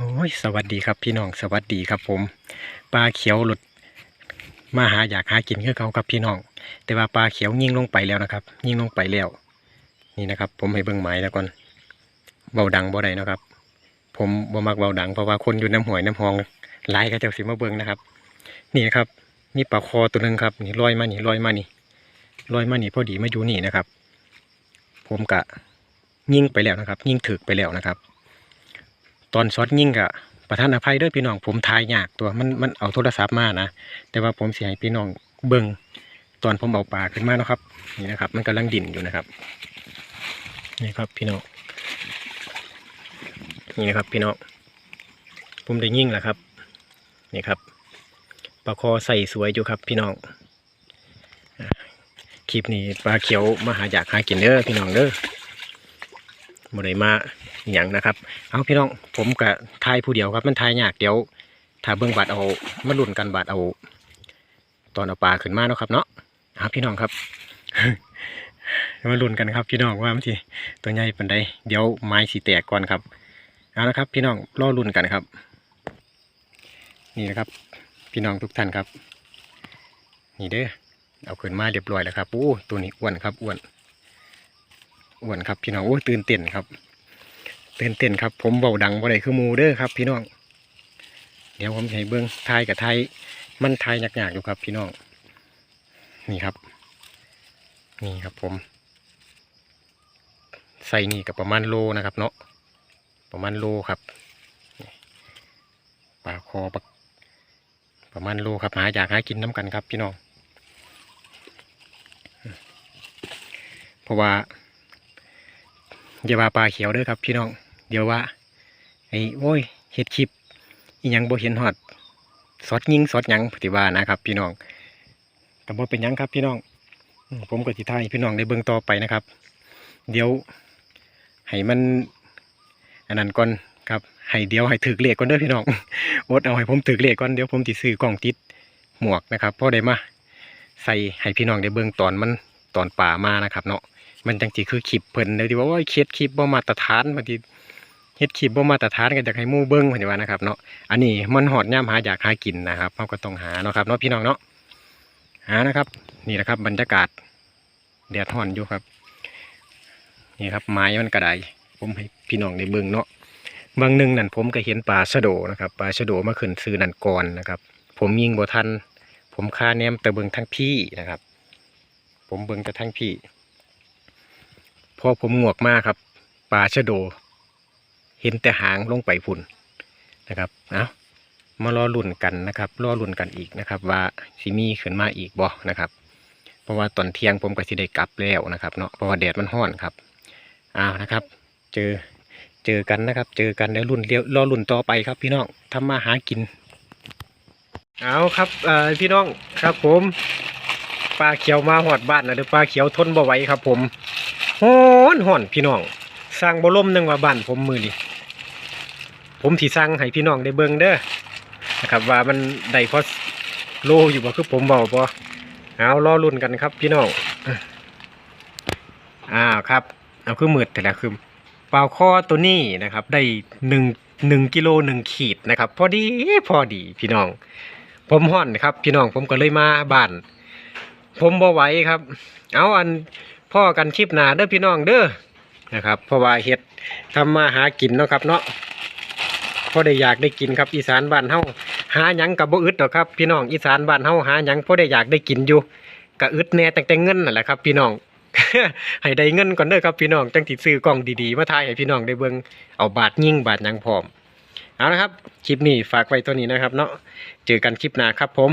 โอ้ยสวัสดีครับพี่น้องสวัสดีครับผมปลาเขียวหลุดมาหาอยากหากินคือเขาครับพี่น้อง แต่ว่าปลาเขียวยิงลงไปแล้วนะครับ ยิงลงไปแล้ว นี่นะครับ ผมให้เบิ่งไม้แล้วก่อนเบาดังบ่ได้นะครับ ผมบ่มักเบาดังเพราะว่าคนอยู่น้ำหวยน้ำหองหลายก็เจ้าสิมาเบิ่งนะครับ นี่นะครับนี่ปลาคอตัวหนึงครับนี่ลอยมานี่ลอยมานี่ลอยมานี่พอดีมาอยู่นี่นะครับ ผมกะยิงไปแล้วนะครับ ยิงถึกไปแล้วนะครับ อนช็อตยิงกะประธานอภัยเด้วยพี่น้องผมทายยากตัวมันมันเอาโทรศัพท์มานะแต่ว่าผมเสียให้พี่น้องเบิงตอนผมเอาปลาขึ้นมานะครับ นี่นะครับ มันกำลังดิ่นอยู่นะครับ นี่ครับพี่น้องนี่นะครับพี่น้องผมได้ยิ่งแล้วครับ นี่ครับปลาคอใส่สวยอยู่ครับ พี่น้องคลิปนี้ปลาเขียวมาหาอยากหากินเด้อพี่น้องเด้อ บ่ได้มาอหย่างนะครับ เอาพี่น้องผมกับทายผู้เดียวครับ มันทายยากเดี๋ยวถ้าเบื้องบาดเอามาลุ่นกันบาดเอา ตอนเอาปลาขึ้นมาเนาะครับ เนาะเอาพี่น้องครับมาลุ่นกันครับพี่น้องว่ามันสิตัวใหญ่เป็นไดเดี๋ยวไม้สีแตกก่อนครับเอาละครับ พี่น้องรอลุนกันครับ นี่นะครับ พี่น้องทุกท่านครับ นี่เด้อเอาขึ้นมาเรียบร้อยแล้วครับโอ้ตัวนี้อ้วนครับอ้วน อ้วนครับพี่น้องโอ้ตื่นเต้นครับตื่นเต้นครับ ผมเบาดังบ่ได้คือมูเด้อครับ พี่น้อง เดี๋ยวผมให้เบิ้งทายกับไทยมันทายยากๆอยู่ครับพี่น้อง นี่ครับ นี่ครับผม ใส่นี่กับประมาณโลนะครับ เนาะประมาณโลครับปลาคอปลาประมาณโลครับหาอยากหากินน้ำกันครับ พี่น้อง เพราะว่า อย่าว่าปลาเขียวเด้อครับพี่น้องเดี๋ยวว่าไอ้โอ้ยเห็ดคลิปอีหยังบ่เห็นฮอดสอดยิงสอดหยังปฏิว่านะครับ พี่น้องกับบ่เป็นยังครับ พี่น้อง ผมก็สิทายพี่น้องได้เบิ่งต่อไปนะครับ เดี๋ยวให้มันอันนั้นก่อนครับให้เดี๋ยวให้ถือเลขก่อนเด้อพี่น้องอดเอาให้ผมถือเลขก่อนเดี๋ยวผมสิซื้อกล้องติดหมวกนะครับพอได้มาใส่ให้พี่น้องได้เบิ่งตอนมันตอนป่ามานะครับ เนาะ มันจังสิคือคลิปเพิ่นเลยที่ว่าโอ้ยเคสคลิปบ่มาตรฐานบางทีเฮ็ดคลิปบ่มาตรฐานก็อยากให้มู่เบิ่งเพิ่นว่านะครับเนาะอันนี้มันหอดย่ามหาอยากหากินนะครับเราก็ต้องหาเนาะครับเนาะพี่น้องเนาะหานะครับ นี่แหละครับ บรรยากาศแดดฮ้อนอยู่ครับ นี่ครับไม้มันกระไดผมให้พี่น้องได้เบิ่งเนาะบางหนึ่งนั่นผมก็เห็นปลาชะโดนะครับปลาชะโดมาขึ้นซื้อนันก่อนะครับ ผมยิงบ่ทันผมคาแนมแต่เบิ่งทั้งพี่นะครับ ผมเบิ่งแต่ทั้งพี่ พอผมงวกมากครับปลาชะโด เห็นแต่หางลงไปพุ่นนะครับเอามารอลุ่นกันนะครับรอลุ่นกันอีกนะครับ ว่าสิมีขึ้นมาอีกบ่นะครับเพราะว่าตอนเที่ยงผมก็สิได้กลับแล้วนะครับเนาะเพราะว่าแดดมันร้อนครับอ้าวนะครับ เจอเจอกันนะครับ เจอกันในรุ่นเดียวรอรุ่นต่อไปครับ พี่น้องทำมาหากิน เอาครับเออพี่น้องครับผม ปลาเขียวมาหอดบ้านนะเด้อปลาเขียวทนบ่ไหวครับ ผมฮ้อนฮ้อนพี่น้องสร้างบ่ล่มหนึงว่าบ้านผมมือนี่ผมที่สร้างให้พี่น้องได้เบิ่งเด้อนะครับ ว่ามันได้พอโลอยู่บ่คือผมเบาบ่เอารอรุ่นกันครับ พี่น้องอ้าวครับเอาคือมืดแต่ละคือเปล่าข้อตัวนี้นะครับ ได้หนึ่งหนึ่งกิโลหนึ่งขีดนะครับ พอดีพอดีพี่น้อง ผมห่อนครับ พี่น้องผมก็เลยมาบ้าน ผมบ่ไหวครับ เอาอันพ่อกันคลิปหนาเด้อพี่น้องเด้อนะครับเพราะว่าเห็ดทำมาหากินเนาะครับ เนาะพอได้อยากได้กินครับ อีสานบ้านเฮาหาหยังกับบ่อึดหรอกครับ พี่น้องอีสานบ้านเฮาหาหยังพอได้อยากได้กินอยู่กะอึดแน่ตั้งแต่เงินนั่นแหละครับ พี่น้อง ให้ได้เงินก่อนเด้อครับพี่น้องจังสิซื้อกล้องดีๆมาถ่ายให้พี่น้องได้เบิ่งเอาบาทยิ่งบาทยังพร้อมเอาละครับคลิปนี้ฝากไว้ตัวนี้นะครับ เนาะเจอกันคลิปหน้าครับผม